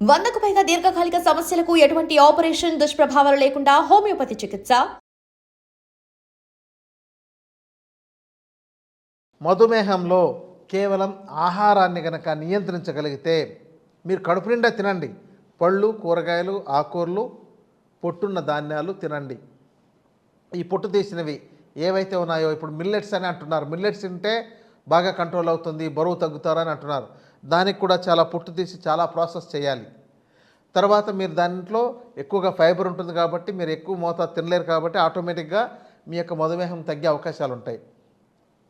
వందకు పైగా దీర్ఘకాలిక సమస్యలకు ఎటువంటి ఆపరేషన్ దుష్ప్రభావాలు లేకుండా హోమియోపతి చికిత్స. మధుమేహంలో కేవలం ఆహారాన్ని గనక నియంత్రించగలిగితే మీరు కడుపు నిండా తినండి. పళ్ళు కూరగాయలు ఆకూరలు పొట్టున్న ధాన్యాలు తినండి. ఈ పొట్టు తీసినవి ఏవైతే ఉన్నాయో ఇప్పుడు మిల్లెట్స్ అని అంటున్నారు. మిల్లెట్స్ తింటే బాగా కంట్రోల్ అవుతుంది బరువు తగ్గుతారని అంటున్నారు. దానికి కూడా చాలా పొట్టు తీసి చాలా ప్రాసెస్ చేయాలి. తర్వాత మీరు దాంట్లో ఎక్కువగా ఫైబర్ ఉంటుంది కాబట్టి మీరు ఎక్కువ మోతాదు తినలేరు కాబట్టి ఆటోమేటిక్గా మీ యొక్క మధుమేహం తగ్గే అవకాశాలు ఉంటాయి.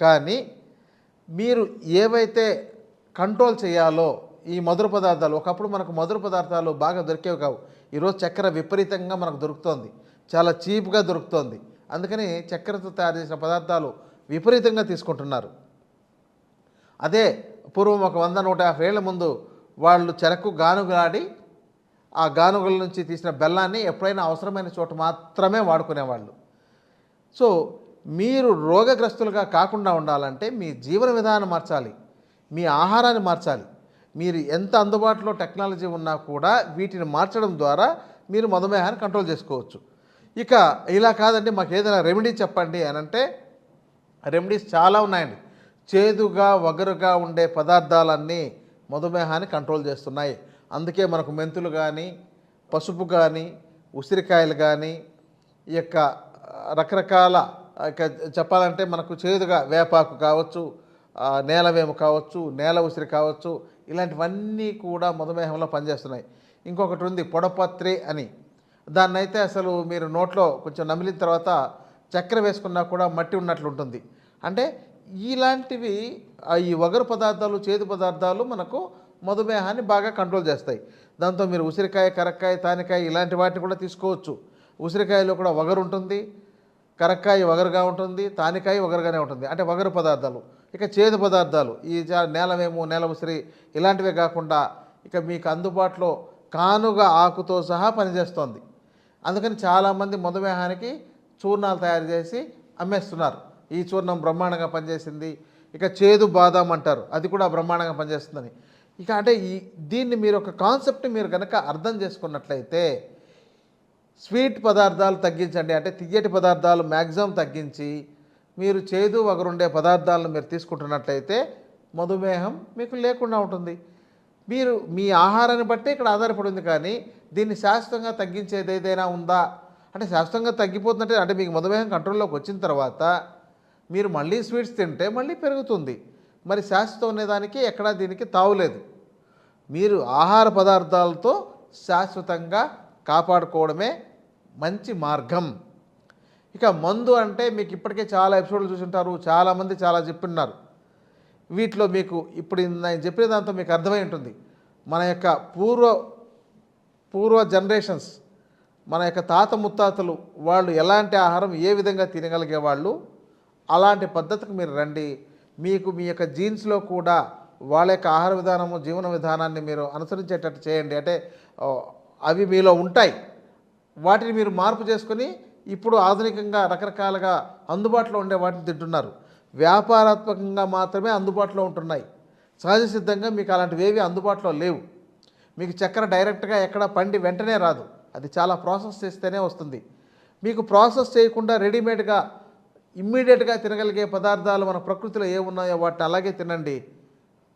కానీ మీరు ఏవైతే కంట్రోల్ చేయాలో ఈ మధుర పదార్థాలు ఒకప్పుడు మనకు మధుర పదార్థాలు బాగా దొరికేవి కావు. ఈరోజు చక్కెర విపరీతంగా మనకు దొరుకుతోంది. చాలా చీప్గా దొరుకుతోంది. అందుకని చక్కెరతో తయారు చేసిన పదార్థాలు విపరీతంగా తీసుకుంటున్నారు. అదే పూర్వం ఒక వంద నూట యాభై ఏళ్ళ ముందు వాళ్ళు చెరకు గానుగలాడి ఆ గానుగల నుంచి తీసిన బెల్లాన్ని ఎప్పుడైనా అవసరమైన చోట మాత్రమే వాడుకునేవాళ్ళు. సో మీరు రోగగ్రస్తులుగా కాకుండా ఉండాలంటే మీ జీవన విధానం మార్చాలి. మీ ఆహారాన్ని మార్చాలి. మీరు ఎంత అందుబాటులో టెక్నాలజీ ఉన్నా కూడా వీటిని మార్చడం ద్వారా మీరు మధుమేహాన్ని కంట్రోల్ చేసుకోవచ్చు. ఇక ఇలా కాదండి మాకు ఏదైనా రెమెడీ చెప్పండి అని అంటే రెమెడీస్ చాలా ఉన్నాయండి. చేదుగా వగరుగా ఉండే పదార్థాలన్నీ మధుమేహాన్ని కంట్రోల్ చేస్తున్నాయి. అందుకే మనకు మెంతులు కానీ పసుపు కానీ ఉసిరికాయలు కానీ ఈ యొక్క రకరకాల చెప్పాలంటే మనకు చేదుగా వేపాకు కావచ్చు నేలవేము కావచ్చు నేల ఉసిరి కావచ్చు ఇలాంటివన్నీ కూడా మధుమేహంలో పనిచేస్తున్నాయి. ఇంకొకటి ఉంది పొడపత్రి అని. దాన్ని అయితే అసలు మీరు నోట్లో కొంచెం నమిలిన తర్వాత చక్కెర వేసుకున్నా కూడా మట్టి ఉన్నట్లు ఉంటుంది అంటే ఇలాంటివి ఈ వగరు పదార్థాలు చేదు పదార్థాలు మనకు మధుమేహాన్ని బాగా కంట్రోల్ చేస్తాయి. దాంతో మీరు ఉసిరికాయ కరక్కాయ తానికాయ ఇలాంటి వాటిని కూడా తీసుకోవచ్చు. ఉసిరికాయలో కూడా వగరు ఉంటుంది కరక్కాయ వగరుగా ఉంటుంది తానికాయ వగరుగానే ఉంటుంది. అంటే వగరు పదార్థాలు ఇక చేదు పదార్థాలు ఈ నేలమేము నేల ఉసిరి ఇలాంటివే కాకుండా ఇక మీకు అందుబాటులో కానుగ ఆకుతో సహా పనిచేస్తోంది. అందుకని చాలామంది మధుమేహానికి చూర్ణాలు తయారు చేసి అమ్మేస్తున్నారు. ఈ చూర్ణం బ్రహ్మాండంగా పనిచేసింది. ఇక చేదు బాదాం అంటారు. అది కూడా బ్రహ్మాండంగా పనిచేస్తుందని. ఇక అంటే ఈ దీన్ని మీరు ఒక కాన్సెప్ట్ మీరు కనుక అర్థం చేసుకున్నట్లయితే స్వీట్ పదార్థాలు తగ్గించండి. అంటే తియ్యటి పదార్థాలు మ్యాక్సిమం తగ్గించి మీరు చేదు వగరుండే పదార్థాలను మీరు తీసుకుంటున్నట్లయితే మధుమేహం మీకు లేకుండా ఉంటుంది. మీరు మీ ఆహారాన్ని బట్టి ఇక్కడ ఆధారపడి ఉంది కానీ దీన్ని శాశ్వతంగా తగ్గించేది ఏదైనా ఉందా? అంటే శాశ్వతంగా తగ్గిపోతుందంటే అంటే మీకు మధుమేహం కంట్రోల్లోకి వచ్చిన తర్వాత మీరు మళ్ళీ స్వీట్స్ తింటే మళ్ళీ పెరుగుతుంది. మరి శాశ్వతం అనేదానికి ఎక్కడా దీనికి తావులేదు మీరు ఆహార పదార్థాలతో శాశ్వతంగా కాపాడుకోవడమే మంచి మార్గం. ఇక మందు అంటే మీకు ఇప్పటికే చాలా ఎపిసోడ్లు చూసుంటారు చాలామంది చాలా చెప్పున్నారు. వీటిలో మీకు ఇప్పుడు నేను చెప్పిన దాంతో మీకు అర్థమై ఉంటుంది. మన యొక్క పూర్వ పూర్వ జనరేషన్స్ మన యొక్క తాత ముత్తాతలు వాళ్ళు ఎలాంటి ఆహారం ఏ విధంగా తినగలిగే వాళ్ళు అలాంటి పద్ధతికి మీరు రండి. మీకు మీ యొక్క జీన్స్లో కూడా వాళ్ళ యొక్క ఆహార విధానము జీవన విధానాన్ని మీరు అనుసరించేటట్టు చేయండి. అంటే అవి మీలో ఉంటాయి. వాటిని మీరు మార్పు చేసుకొని ఇప్పుడు ఆధునికంగా రకరకాలుగా అందుబాటులో ఉండే వాటిని తింటున్నారు. వ్యాపారాత్మకంగా మాత్రమే అందుబాటులో ఉంటున్నాయి. సహజ సిద్ధంగా మీకు అలాంటివి ఏవి అందుబాటులో లేవు. మీకు చక్కెర డైరెక్ట్గా ఎక్కడ పండి వెంటనే రాదు. అది చాలా ప్రాసెస్ చేస్తేనే వస్తుంది. మీకు ప్రాసెస్ చేయకుండా రెడీమేడ్గా ఇమ్మీడియట్గా తినగలిగే పదార్థాలు మన ప్రకృతిలో ఏమున్నాయో వాటిని అలాగే తినండి.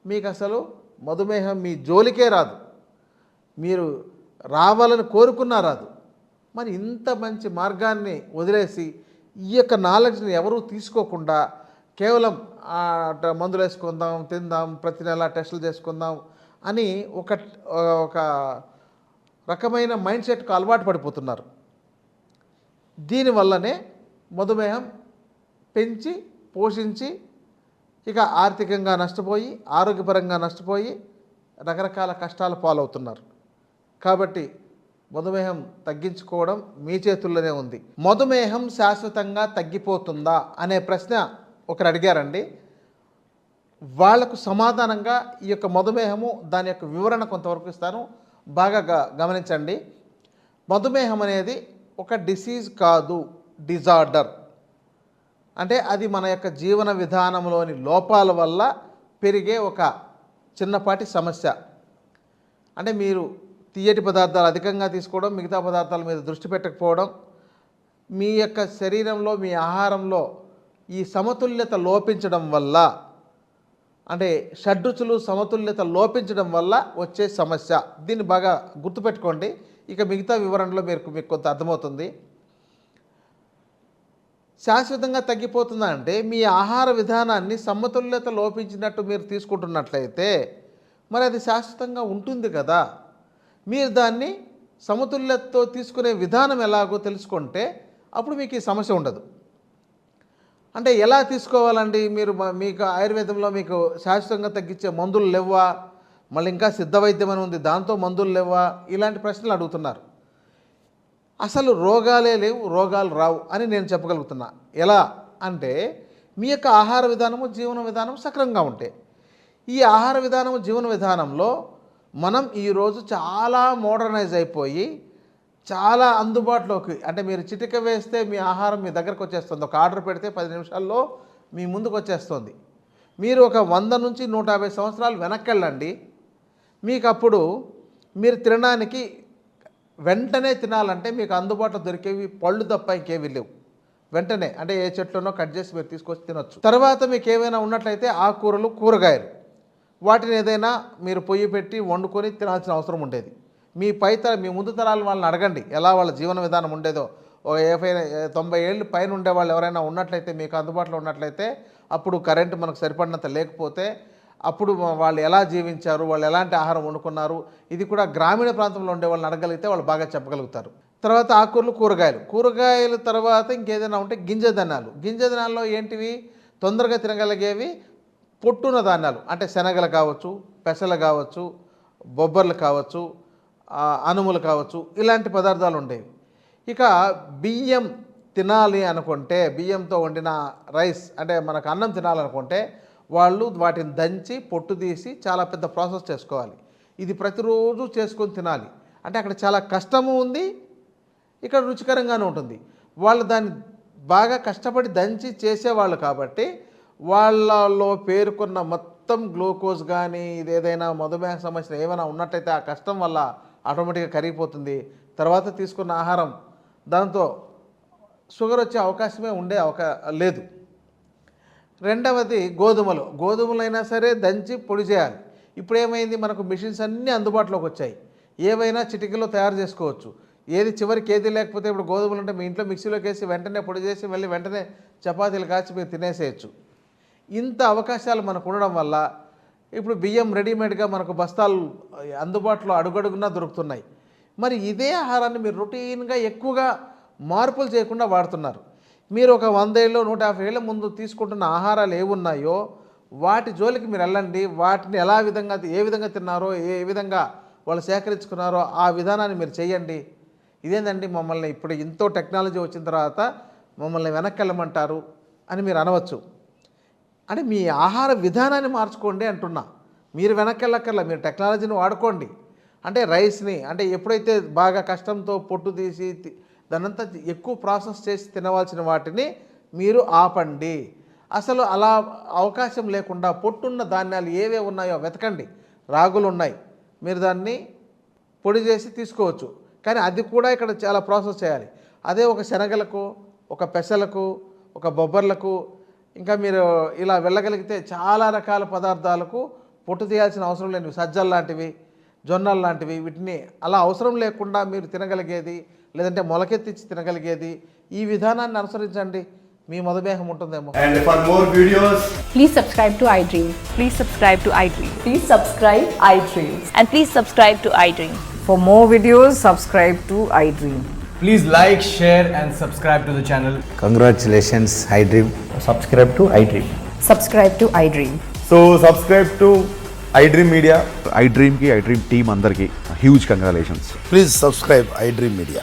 మీకు అసలు మధుమేహం మీ జోలికే రాదు. మీరు రావాలని కోరుకున్నా రాదు. మరి ఇంత మంచి మార్గాన్ని వదిలేసి ఈ యొక్క నాలెడ్జ్ని ఎవరూ తీసుకోకుండా కేవలం మందులు వేసుకుందాం తిందాం ప్రతి నెల టెస్టులు చేసుకుందాం అని ఒక ఒక రకమైన మైండ్ సెట్కు అలవాటు పడిపోతున్నారు. దీనివల్లనే మధుమేహం పెంచి పోషించి ఇక ఆర్థికంగా నష్టపోయి ఆరోగ్యపరంగా నష్టపోయి రకరకాల కష్టాల పాలవుతున్నారు. కాబట్టి మధుమేహం తగ్గించుకోవడం మీ చేతుల్లోనే ఉంది. మధుమేహం శాశ్వతంగా తగ్గిపోతుందా అనే ప్రశ్న ఒకరు అడిగారండి. వాళ్ళకు సమాధానంగా ఈ యొక్క మధుమేహము దాని యొక్క వివరణ కొంతవరకు ఇస్తాను. బాగా గమనించండి. మధుమేహం అనేది ఒక డిసీజ్ కాదు డిజార్డర్. అంటే అది మన యొక్క జీవన విధానంలోని లోపాల వల్ల పెరిగే ఒక చిన్నపాటి సమస్య. అంటే మీరు తీయటి పదార్థాలు అధికంగా తీసుకోవడం మిగతా పదార్థాల మీద దృష్టి పెట్టకపోవడం మీ యొక్క శరీరంలో మీ ఆహారంలో ఈ సమతుల్యత లోపించడం వల్ల అంటే షడ్రుచులు సమతుల్యత లోపించడం వల్ల వచ్చే సమస్య. దీన్ని బాగా గుర్తుపెట్టుకోండి. ఇక మిగతా వివరణలో మీరు మీకు కొంత అర్థమవుతుంది. శాశ్వతంగా తగ్గిపోతుందా అంటే మీ ఆహార విధానాన్ని సమతుల్యత లోపించినట్టు మీరు తీసుకుంటున్నట్లయితే మరి అది శాశ్వతంగా ఉంటుంది కదా. మీరు దాన్ని సమతుల్యతతో తీసుకునే విధానం ఎలాగో తెలుసుకుంటే అప్పుడు మీకు ఈ సమస్య ఉండదు. అంటే ఎలా తీసుకోవాలండి? మీరు మీకు ఆయుర్వేదంలో మీకు శాశ్వతంగా తగ్గించే మందులు లేవా మళ్ళీ ఇంకా సిద్ధ వైద్యం అని ఉంది దాంతో మందులు లేవా ఇలాంటి ప్రశ్నలు అడుగుతున్నారు. అసలు రోగాలే లేవు రోగాలు రావు అని నేను చెప్పగలుగుతున్నా. ఎలా అంటే మీ యొక్క ఆహార విధానము జీవన విధానం సక్రమంగా ఉంటే. ఈ ఆహార విధానము జీవన విధానంలో మనం ఈరోజు చాలా మోడర్నైజ్ అయిపోయి చాలా అందుబాటులోకి అంటే మీరు చిటిక వేస్తే మీ ఆహారం మీ దగ్గరకు వచ్చేస్తుంది. ఒక ఆర్డర్ పెడితే పది నిమిషాల్లో మీ ముందుకు వచ్చేస్తుంది. మీరు ఒక వంద నుంచి నూట యాభై సంవత్సరాలు వెనక్కి వెళ్ళండి. మీకు అప్పుడు మీరు తినడానికి వెంటనే తినాలంటే మీకు అందుబాటులో దొరికేవి పళ్ళు తప్ప ఇంకేవి లేవు. వెంటనే అంటే ఏ చెట్లోనో కట్ చేసి మీరు తీసుకొచ్చి తినొచ్చు. తర్వాత మీకు ఏమైనా ఉన్నట్లయితే ఆకుకూరలు కూరగాయలు. వాటిని ఏదైనా మీరు పొయ్యి పెట్టి వండుకొని తినాల్సిన అవసరం ఉండేది. మీ పై తర మీ ముందు తరాల వాళ్ళని అడగండి. ఎలా వాళ్ళ జీవన విధానం ఉండేదో. ఓ యాభై తొంభై ఏళ్ళు పైన ఉండే వాళ్ళు ఎవరైనా ఉన్నట్లయితే మీకు అందుబాటులో ఉన్నట్లయితే అప్పుడు కరెంటు మనకు సరిపడినంత లేకపోతే అప్పుడు వాళ్ళు ఎలా జీవించారు వాళ్ళు ఎలాంటి ఆహారం వండుకున్నారు ఇది కూడా గ్రామీణ ప్రాంతంలో ఉండే వాళ్ళని అడగలిగితే వాళ్ళు బాగా చెప్పగలుగుతారు. తర్వాత ఆకుకూరలు కూరగాయలు. కూరగాయల తర్వాత ఇంకేదైనా ఉంటే గింజ ధాన్యాలు. గింజ ఏంటివి? తొందరగా తినగలిగేవి పొట్టున ధాన్యాలు. అంటే శనగలు కావచ్చు పెసలు కావచ్చు బొబ్బర్లు కావచ్చు అనుములు కావచ్చు ఇలాంటి పదార్థాలు ఉండేవి. ఇక బియ్యం తినాలి అనుకుంటే బియ్యంతో వండిన రైస్ అంటే మనకు అన్నం తినాలనుకుంటే వాళ్ళు వాటిని దంచి పొట్టు తీసి చాలా పెద్ద ప్రాసెస్ చేసుకోవాలి. ఇది ప్రతిరోజు చేసుకొని తినాలి. అంటే అక్కడ చాలా కష్టము ఉంది ఇక్కడ రుచికరంగానే ఉంటుంది. వాళ్ళు దాన్ని బాగా కష్టపడి దంచి చేసేవాళ్ళు కాబట్టి వాళ్ళలో పేరుకున్న మొత్తం గ్లూకోజ్ కానీ ఇది ఏదైనా మధుమేహ సమస్య ఏమైనా ఉన్నట్టయితే ఆ కష్టం వల్ల ఆటోమేటిక్గా కరిగిపోతుంది. తర్వాత తీసుకున్న ఆహారం దాంతో షుగర్ వచ్చే అవకాశమే ఉండే అవకా లేదు. రెండవది గోధుమలు. గోధుమలైనా సరే దంచి పొడి చేయాలి. ఇప్పుడు ఏమైంది మనకు మిషన్స్ అన్నీ అందుబాటులోకి వచ్చాయి. ఏవైనా చిటికలో తయారు చేసుకోవచ్చు. ఏది చివరికి ఏది లేకపోతే ఇప్పుడు గోధుమలు ఉంటే మీ ఇంట్లో మిక్సీలోకి వేసి వెంటనే పొడి చేసి మళ్ళీ వెంటనే చపాతీలు కాచి మీరు తినేసేయచ్చు. ఇంత అవకాశాలు మనకు ఉండడం వల్ల ఇప్పుడు బియ్యం రెడీమేడ్గా మనకు బస్తాలు అందుబాటులో అడుగడుగునా దొరుకుతున్నాయి. మరి ఇదే ఆహారాన్ని మీరు రొటీన్గా ఎక్కువగా మార్పులు చేయకుండా వాడుతున్నారు. మీరు ఒక వంద ఏళ్ళు నూట యాభై ఏళ్ళ ముందు తీసుకుంటున్న ఆహారాలు ఏమున్నాయో వాటి జోలికి మీరు వెళ్ళండి. వాటిని ఎలా విధంగా ఏ విధంగా తిన్నారో ఏ విధంగా వాళ్ళు సేకరించుకున్నారో ఆ విధానాన్ని మీరు చేయండి ఇదేందండి మమ్మల్ని ఇప్పుడు ఎంతో టెక్నాలజీ వచ్చిన తర్వాత మమ్మల్ని వెనక్కి వెళ్ళమంటారు అని మీరు అనవచ్చు. అంటే మీ ఆహార విధానాన్ని మార్చుకోండి అంటున్నా. మీరు వెనక్కి వెళ్ళక్కర్లా మీరు టెక్నాలజీని వాడుకోండి. అంటే రైస్ని అంటే ఎప్పుడైతే బాగా కష్టంతో పొట్టు తీసి తి- దానంతా ఎక్కువ ప్రాసెస్ చేసి తినవలసిన వాటిని మీరు ఆపండి. అసలు అలా అవకాశం లేకుండా పొట్టున్న ధాన్యాలు ఏవే ఉన్నాయో వెతకండి. రాగులు ఉన్నాయి మీరు దాన్ని పొడి చేసి తీసుకోవచ్చు. కానీ అది కూడా ఇక్కడ చాలా ప్రాసెస్ చేయాలి. అదే ఒక శనగలకు ఒక పెసలకు ఒక బొబ్బర్లకు ఇంకా మీరు ఇలా వెళ్ళగలిగితే చాలా రకాల పదార్థాలకు పొట్టు తీయాల్సిన అవసరం లేనివి సజ్జలు లాంటివి జొన్నలు లాంటివి వీటిని అలా అవసరం లేకుండా మీరు తినగలిగేది లేదంటే మొలకెత్తి తినగలిగేది. ఈ విధానాన్ని అనుసరించండి. మీ మధుమేహం ఉంటుందేమో. And videos please subscribe to I dream please subscribe to I dream please subscribe I dream and please subscribe to I dream for more videos subscribe to I dream please like share and subscribe to the channel congratulations I dream subscribe to I dream subscribe to I dream so subscribe to I dream media I డ్రీమ్కి I dream team అందరికి huge congratulations please subscribe I dream media